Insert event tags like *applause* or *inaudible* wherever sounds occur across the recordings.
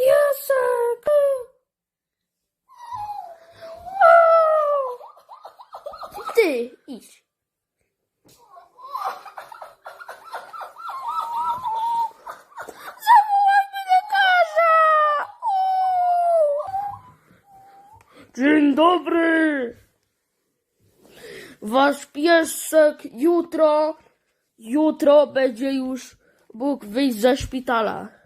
Piesek! Ty, idź. Dzień dobry! Wasz piesek jutro, jutro będzie już mógł wyjść ze szpitala.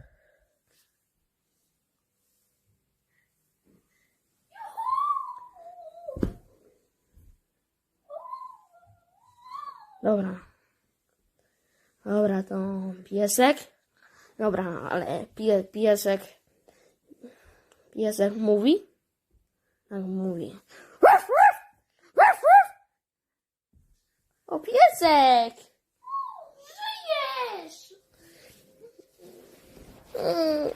Dobra. Dobra, to piesek. Dobra, ale pie, piesek. Piesek mówi? Tak mówi. O, piesek! Żyjesz! Mm,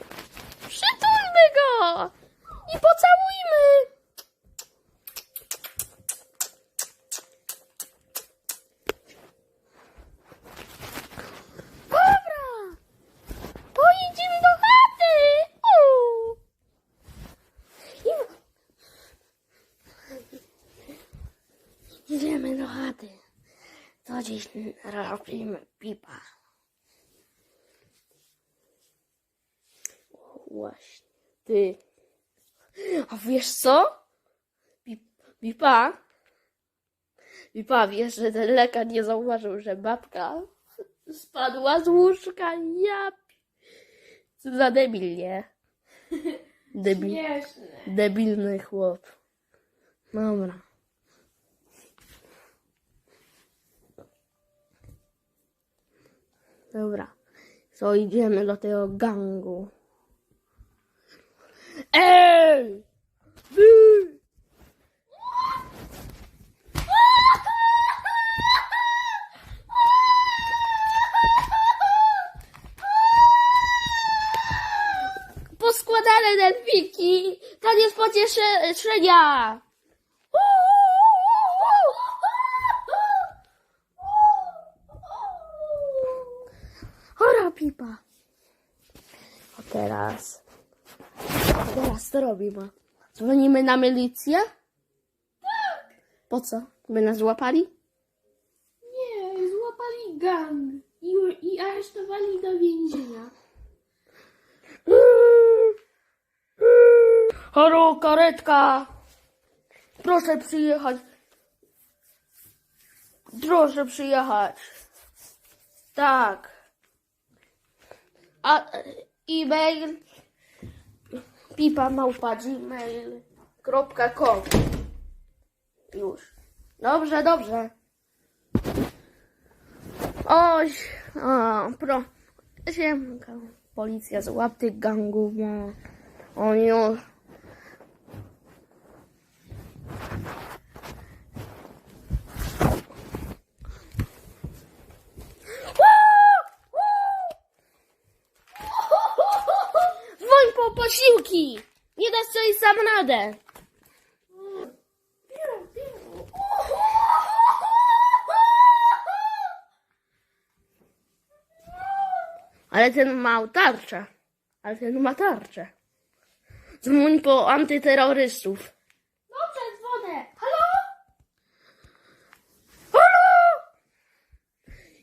Przytulmy go! I pocałujmy! Dobra! Pojedziemy do chaty! U! I- Idziemy do chaty. To dziś robimy pipa. O, Właśnie. Ty. A wiesz co? Pip- Pipa? Pipa, wiesz, że ten lekarz nie zauważył, że babka spadła z łóżka. Ja... Co za debil, nie? *laughs* Debil, debilny chłop. Dobra. Dobra. Co, idziemy do tego gangu. Ej! Wy! Poskładane delfiki! Koniec pocieszenia! Chora pipa. A teraz... Teraz co robimy? Dzwonimy na milicję? Tak. Po co? By nas złapali? Nie, złapali gang i, i aresztowali do więzienia. Halo, karetka! Proszę przyjechać. Proszę przyjechać. Tak. A e-mail pipa małpa gmail.com Już. Dobrze, dobrze. Oj, o, pro. Siemka. Policja złap tych gangów, no. Oni już. Po posiłki! Nie dasz sobie sam radę. Ale ten ma tarczę. Ale ten ma tarczę. Dzwoń po antyterrorystów. Dobrze, dzwonę. Halo? Halo!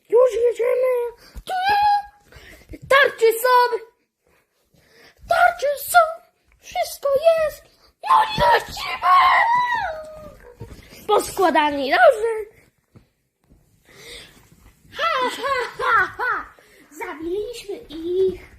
Już jedziemy! Poskładani, dobrze? Ha, ha, ha, ha. Zabiliśmy ich.